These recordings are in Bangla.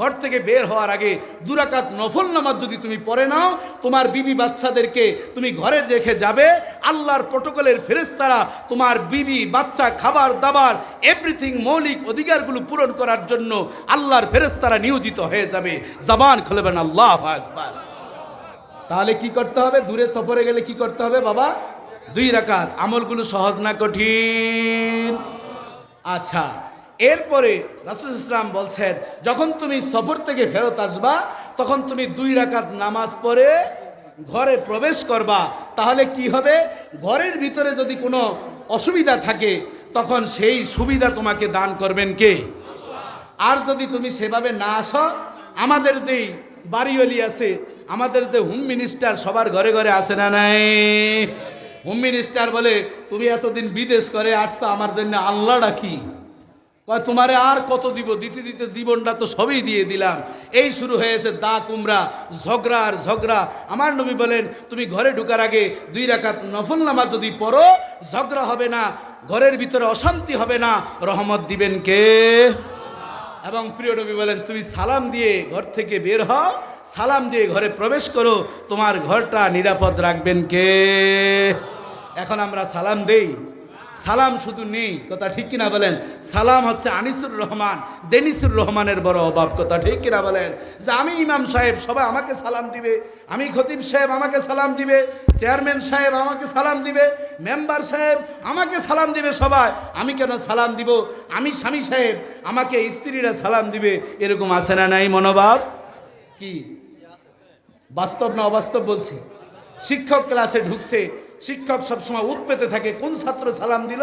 ঘর থেকে বের হওয়ার আগে দুরাকাত নফল নামাজ যদি তুমি পড়ে নাও, তোমার বিবি বাচ্চাদেরকে তুমি ঘরে রেখে যাবে। আল্লাহর প্রটোকলের ফেরেস্তারা তোমার বিবি, বাচ্চা, খাবার, দাবার এভরিথিং মৌলিক অধিকারগুলো পূরণ করার জন্য আল্লাহর ফেরেস্তারা নিয়োজিত হয়ে যাবে। জবান খুলবেন আল্লাহ আকবার। তাহলে কি করতে হবে? দূরে সফরে গেলে কি করতে হবে বাবা? দুই রাকাত। আমলগুলো সহজ না কঠিন? আচ্ছা। এরপরে রাসুল ইসলাম বলছেন, যখন তুমি সফর থেকে ফেরত আসবা, তখন তুমি দুই রাকাত নামাজ পড়ে ঘরে প্রবেশ করবা। তাহলে কি হবে? ঘরের ভিতরে যদি কোনো অসুবিধা থাকে, তখন সেই সুবিধা তোমাকে দান করবেন কে? আর যদি তুমি সেভাবে না আসো, আমাদের যেই বাড়িওয়ালি আছে, আমাদের যে হোম মিনিস্টার সবার ঘরে ঘরে আসে না নাই? হোম মিনিস্টার বলে, তুমি এতদিন বিদেশ করে আসছো, আমার জন্য আল্লাহ ডাকি কয়, তোমারে আর কত দিব? দিতে দিতে জীবনটা তো সবই দিয়ে দিলাম। এই শুরু হয়েছে দা কুমড়া, ঝগড়া আর ঝগড়া। আমার নবী বলেন, তুমি ঘরে ঢুকার আগে দুই রাকাত নফল নামা যদি পড়ো, ঝগড়া হবে না, ঘরের ভিতরে অশান্তি হবে না, রহমত দিবেন কে? এবং প্রিয় নবী বলেন, তুমি সালাম দিয়ে ঘর থেকে বের হও, সালাম দিয়ে ঘরে প্রবেশ করো, তোমার ঘরটা নিরাপদ রাখবেন কে? এখন আমরা সালাম দেই। সালাম শুধু নেই, কথা ঠিক কিনা বলেন? সালাম হচ্ছে আনিসুর রহমান, দেনিসুর রহমানের বড় অভাব, কথা ঠিক কিনা বলেন? যে আমি ইমাম সাহেব, সবাই আমাকে সালাম দিবে। আমি খতিব সাহেব আমাকে সালাম দিবে, চেয়ারম্যান সাহেব আমাকে সালাম দিবে, মেম্বার সাহেব আমাকে সালাম দিবে সবাই। আমি কেন সালাম দিব? আমি স্বামী সাহেব, আমাকে স্ত্রীরা সালাম দিবে, এরকম আছে না নাই মনোভাব? কি? বাস্তব না অবাস্তব বলছি? শিক্ষক ক্লাসে ঢুকছে শিক্ষক সবসময় উঠ পেতে থাকে। কোন ছাত্র সালাম দিল?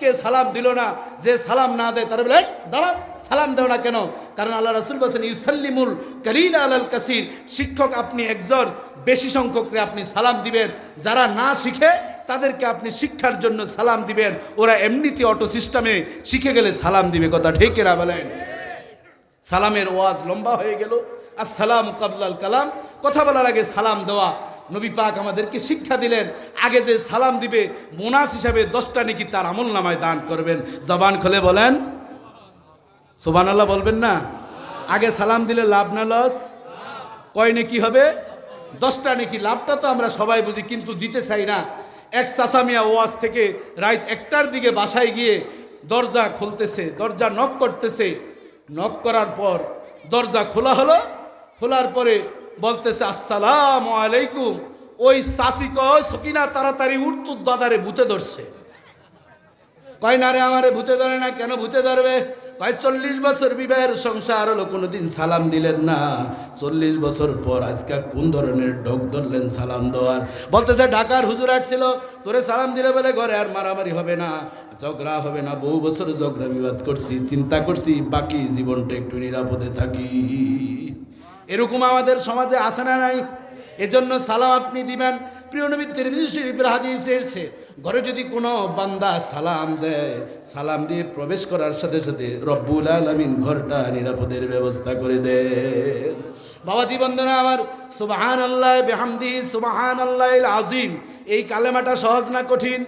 কে সালাম দিল না? যে সালাম না দেয় তারা বলে "এই, দাঁড়াও সালাম দেও না কেন? কারণ আল্লাহ রাসুল বলছেন ইউসাল্লিমুল কালিল আলাল কাসির। শিক্ষক আপনি একজন বেশি সংখ্যকরে আপনি সালাম দিবেন। যারা না শিখে তাদেরকে আপনি শিক্ষার জন্য সালাম দিবেন। ওরা এমনিতে অটো সিস্টেমে শিখে গেলে সালাম দিবে কথা ঠিক বলেন? সালামের ওয়াজ লম্বা হয়ে গেল। আসসালাম কাবলাল কালাম। কথা বলার আগে সালাম দেওয়া। নবী পাক আমাদেরকে শিক্ষা দিলেন, আগে যে সালাম দিবে, মোনাস হিসাবে দশটা নাকি তার আমল নামায় দান করবেন। জবান খোলে বলেন সোবান আল্লাহ বলবেন না? আগে সালাম দিলে লাভ না লস? কয় নাকি হবে? দশটা নাকি, লাভটা তো আমরা সবাই বুঝি, কিন্তু দিতে চাই না। এক চাষামিয়া ওয়াজ থেকে রাইত একটার দিকে বাসায় গিয়ে দরজা খুলতেছে, দরজা নক করতেছে। নক করার পর দরজা খোলা হলো, খোলার পরে বলতেছে, আসসালাম আলাইকুম। ওই চাষি সকিনা, তাড়াতাড়ি উঠতু দাদারে ভূতে ধরছে। কয়, না রে, আমারে ভূতে ধরে না, কেন ভূতে ধরবে? কয়, চল্লিশ বছর বিবাহের সংসার হলো, কোনোদিন সালাম দিলেন না। চল্লিশ বছর পর আজকে কোন ধরনের ডগ ধরলেন সালাম দেওয়ার? বলতেছে, ঢাকার হুজুর আসছিল, তোরে সালাম দিলে বলে ঘরে আর মারামারি হবে না, ঝগড়া হবে না, বহু বছর ঝগড়া বিবাদ করছি, চিন্তা করছি, বাকি জীবনটা একটু নিরাপদে থাকি। এরকম আমাদের সমাজে আসে না নাই? এজন্য সালাম আপনি দিবেন। প্রিয় নবী তিরমিজি শরীফের হাদিসে এসেছে, ঘরে যদি কোনো বান্দা সালাম দেয়, সালাম দিয়ে প্রবেশ করার সাথে সাথে রব্বুল আলমিন ঘরটা নিরাপদের ব্যবস্থা করে দেয় বাবা জীবন্দনা আমার সুবাহান আল্লাহ বেহামদি সুবাহান আল্লাহ আজিম এই কালেমাটা সহজ না কঠিন?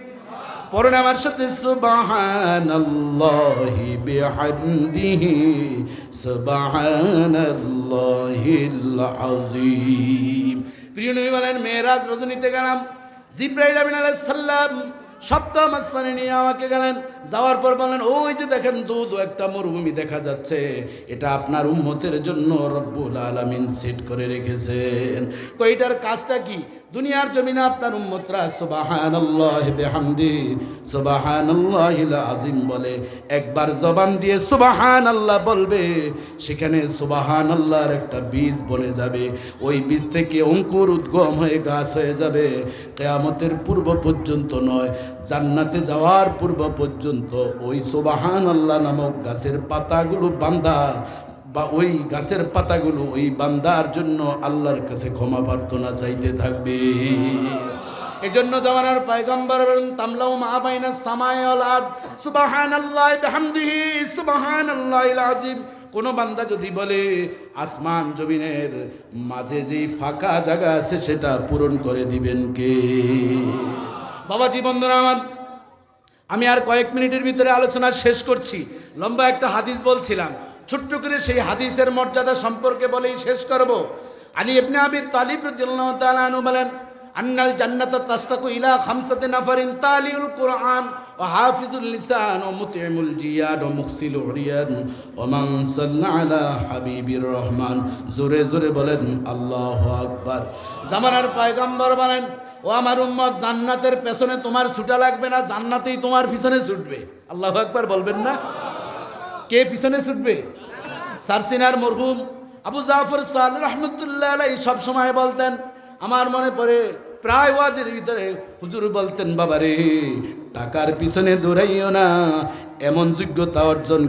পড়ুন আমার সাথে, সুবহানাল্লাহি বিহামদিহি, সুবহানাল্লাহিল আযীম। প্রিয় নবী বলেন মেরাজ রজনীতে গেলাম, জিব্রাইল আমিন আলাইহিস সালাম সপ্তম আসমানে নিয়ে আমাকে গেলেন যাওয়ার পর বললেন, ওই যে দেখেন দুধ, একটা মরুভূমি দেখা যাচ্ছে। এটা আপনার উম্মতের জন্য রব্বুল আলামিন সেট করে রেখেছেন। কইটার কাজটা কি? দুনিয়ার জমিনে আপনার উম্মতরা সুবাহানাল্লাহ বিহামদি আজিম বলে। একবার জবান দিয়ে সুবাহান আল্লাহ বলবে, সেখানে সুবাহান আল্লাহর একটা বীজ বনে যাবে। ওই বীজ থেকে অঙ্কুর উদ্গম হয়ে গাছ হয়ে যাবে। কেয়ামতের পূর্ব পর্যন্ত নয়, জান্নাতে যাওয়ার পূর্ব পর্যন্ত ওই সুবাহান আল্লাহ নামক গাছের পাতাগুলো বান্ধা বা ওই গাছের পাতাগুলো ওই বান্দার জন্য আল্লাহর কাছে ক্ষমা প্রার্থনা চাইতে থাকবে। এই জন্য জামানার পায়গম্বর বলেন, তামলাউ মা বাইনা সামায় ওয়াল আরদ, সুবহানাল্লাহি বিহামদিহি, সুবহানাল্লাহিল কোন বান্দা যদি বলে, আসমান জমিনের মাঝে যেই ফাঁকা জায়গা আছে, সেটা পূরণ করে দিবেন কে? বাবা জীবন আমার আমি আর কয়েক মিনিটের ভিতরে আলোচনা শেষ করছি। লম্বা একটা হাদিস বলছিলাম। ছোট্ট করে সেই হাদিসের মর্যাদা সম্পর্কে বলেই শেষ করব। আলী ইবনে আবি তালিব রাদিয়াল্লাহু বলেন, আন্নাল জান্নাতা তাস্তাকু ইলা খামসাতি নাফারিন তালিউল কুরআন ওয়া হাফিজুল লিসান ওয়া মুতইমুল জিয়াদ ওয়া মুকসিল উরিয়ান ওয়া মান সাল্লা আলা হাবিবির রহমান। জোরে জোরে বলেন, আল্লাহু আকবার। জামানার পয়গম্বর বলেন ও আমার উম্মত, জান্নাতের পেছনে তোমার ছুটা লাগবে না, জান্নাতেই তোমার পিছনে ছুটবে। আল্লাহ আকবার বলবেন না? কে পিছনে ছুটবে? সারসিনার মরহুম আবু জাফর সাল রহমতুল্লাহ আলাই সব সময় বলতেন, আমার মনে পড়ে প্রায় ওয়াজের ভিতরে, হুজুর বলতেন, বাবারে, টাকার পিছনে দৌড়াইও না, এমন যোগ্যতা অর্জন